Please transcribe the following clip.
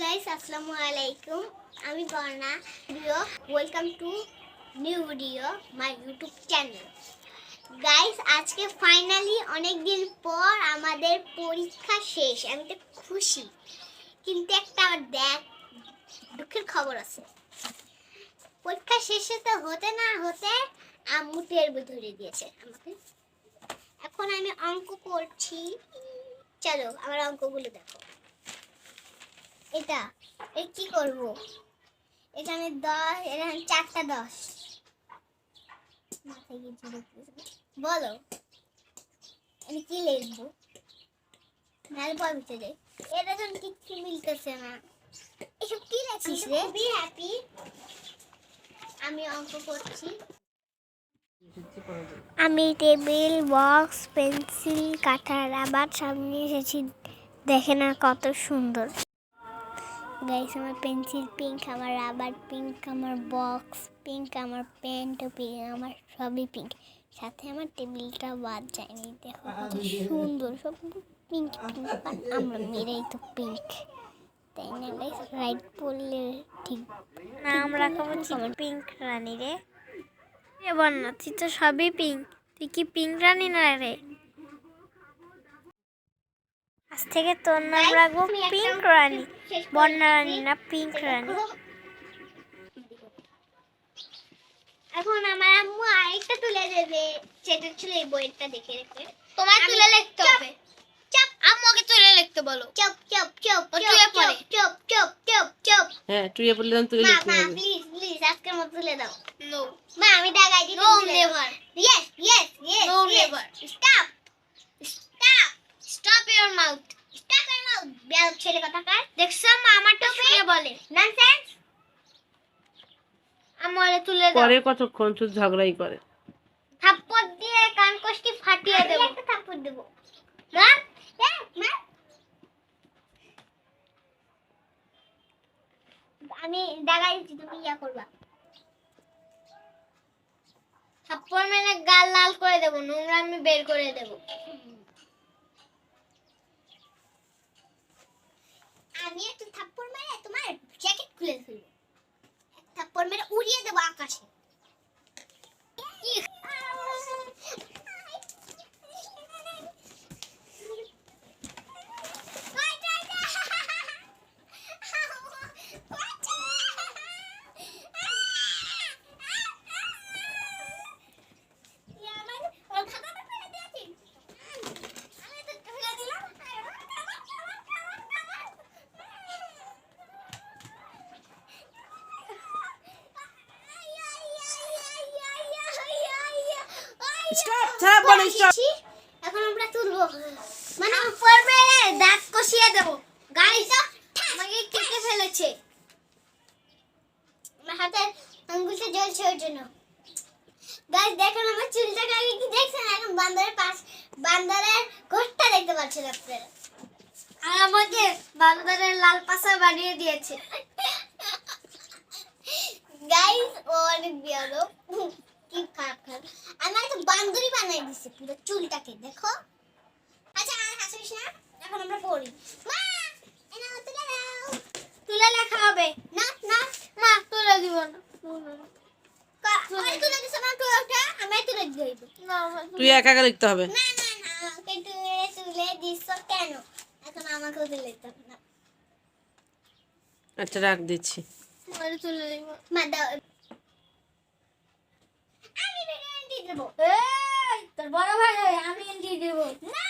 Guys আসসালামু আলাইকুম আমি Barna video welcome to new video my YouTube channel guys আজকে ফাইনালি অনেক দিন পর আমাদের পরীক্ষা শেষ। আমি তো খুশি। কিন্তু একটা দেখ, দুঃখের খবর আছে। পরীক্ষা শেষে তো হতে না হতে আম্মু টেরবো ধরে দিয়েছে আমাকে। এখন আমি অঙ্ক করছি। চলো, আমার অঙ্কগুলো দেখো। এটা এ কি করব? এখানে দশ এখানে চারটা দশ। মাথায়। বলো আমি কি লিখব? নাহলে পর ভিতরে এটা তো কিচ্ছু মিলতেছে না। এসব কি লেখিস রে? খুবই হ্যাপি আমি অঙ্ক করছি। আমি টেবিল বক্স পেন্সিল কাটার আবার সামনে এসেছি। দেখে না কত সুন্দর। গাইস আমার পেন্সিল পিঙ্ক আমার রাবার পিঙ্ক আমার বক্স পিঙ্ক আমার পেনও পিঙ্ক আমার সবই পিঙ্ক সাথে আমার টেবিলটা বাদ যায়নি দেখো কত সুন্দর সব পিঙ্ক পিঙ্ক আমরা মেরেই তো পিঙ্ক তাই না গাইস রাইট বললে ঠিক। নাম রাখা হচ্ছে পিঙ্ক রানী রে। এ বন্যা তুই তো সবই পিঙ্ক তুই কি পিঙ্ক রানী না রে? আজ থেকে তোর নাম রাখব পিঙ্ক রানী বন্যা রানী না পিঙ্ক রানী। এখন আমার আম্মু আরেকটা তুলে দেবে সেটা ছিল এই বইটা দেখে রেখে। তোমার তুলে লিখতে চুপ, হবে। চুপ আম্মুকে তুলে লিখতে বলো। চুপ চুপ চুপ তুলে চুপ পড়ে। চুপ চুপ চুপ চুপ। হ্যাঁ টুয়ে পড়লে তুলে মা লিখতে মা হবে প্লিজ প্লিজ আজকের মতো তুলে দাও। নো মা আমি দাগাই দিই no never yes yes yes No, never. Stop mouth mouth বেয়াদব ছেলে কথাকার দেখছ মা আমারটা শুনে বলে ননসেন্স আমারে তুলে দাও পরে কতক্ষণ শুধু ঝগড়াই করে। থাপ্পড় দিয়ে কান কষ্টি ফাটিয়ে আমি দেবো। একটা থাপ্পড় দেবো। এই, মার আমি দাগাই দিচ্ছি তুমি ইয়া করবা। থাপ্পড় মেরে গাল লাল করে দেবো। নোংরা আমি বের করে দেবো আমি একটু থাপ্পড় মেরে তোমার জ্যাকেট খুলে ফেলব এক থাপ্পড় মেরে উড়িয়ে দেবো আকাশে ছাড়া বলে এখন আমরা তুলবো। মানে মেরে দাঁত কষিয়ে দেবো। গাইস আমাকে কেটে ফেলেছে। হাতের আঙ্গুলটা জ্বলছে ওর জন্য। গাইস দেখেন আমার চুলটাকে আগে কি দেখছেন এখন বান্দরের পাশ বান্দরের গোটটা দেখতে পাচ্ছেন আপনারা। আর আমাকে বান্দরের লাল পাশা বানিয়ে দিয়েছে। গাইস ও অনেক বিয়ালো কি খারাপ খারাপ। বান্দরই বানাই দিছে পুরো চুলটাকে দেখো। আচ্ছা আর হাসিস না? এখন আমরা পড়ি। মা এনা তুলে দাও। তুলে লেখা হবে। না না। মা তুলে দিব না। তুই আমি তুলে দিব। না মা, তুই একা একা লিখতে হবে? না না না আমাকে তুলে তুলে দিছ কেন? এখন আমাকেও তুলে দিতে হবে না। আচ্ছা রাখ দিচ্ছি। তুলে দিব। মা দাও আমি ভিডিও দিয়ে দেবো। তোর বড় ভাই আমি এন্ট্রি দেবো। না